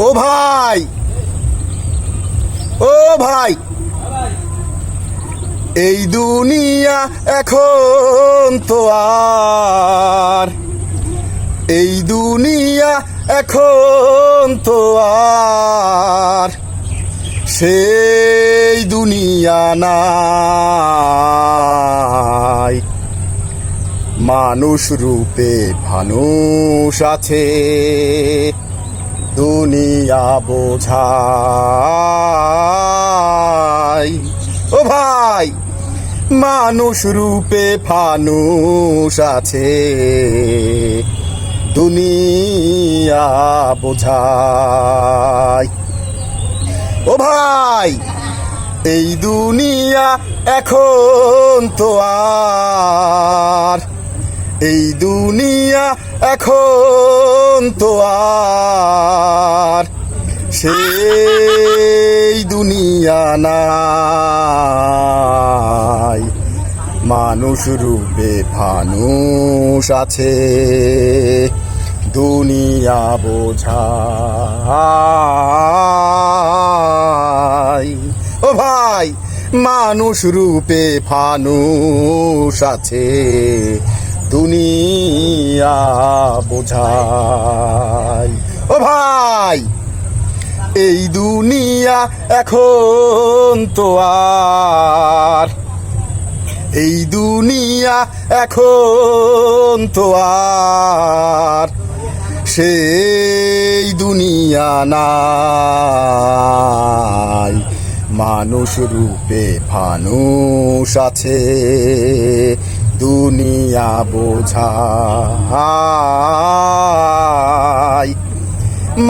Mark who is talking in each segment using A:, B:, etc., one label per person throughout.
A: ভাই। ও ভাই। এই দুনিয়া এখন তো আর। এই দুনিয়া এখন তো আর। সেই দুনিয়া নাই। মানুষ রূপে মানুষ আছে। দুনিয়া বোঝাই। ও ভাই, মানুষ রূপে ফানুষ আছে। দুনিয়া বোঝাই। ও ভাই, এই দুনিয়া এখন তো আর এই দুনিয়া এখন তো আর সেই দুনিয়া নাই। মানুষ রূপে ফানুষ আছে, দুনিয়া বোঝাই। ও ভাই, মানুষ রূপে ফানুষ আছে দুনিয়া বোঝাই। ও ভাই, এই দুনিয়া এখন তো আর। এই দুনিয়া এখন তো আর। সেই দুনিয়া নাই। মানুষ রূপে ফানুষ আছে। দুনিয়া বোঝাই।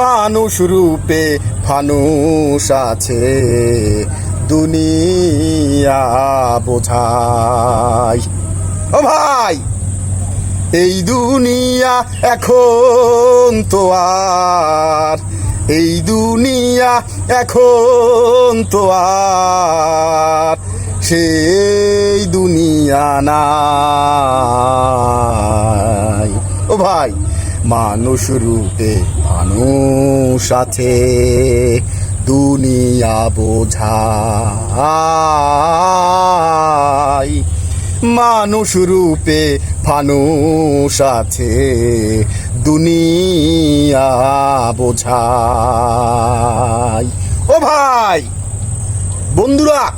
A: মানুষ রূপে ফানুষ আছে, দুনিয়া বোঝাই। ও ভাই, এই দুনিয়া এখন তো আর, এই দুনিয়া এখন তো আর। সেই দুনিয়া নাই। ও ভাই, মানুষ রূপে মানুষ আছে, দুনিয়া বোঝাই। মানুষ রূপে ফানুষ আছে, দুনিয়া বোঝাই। ও ভাই, বন্ধুরা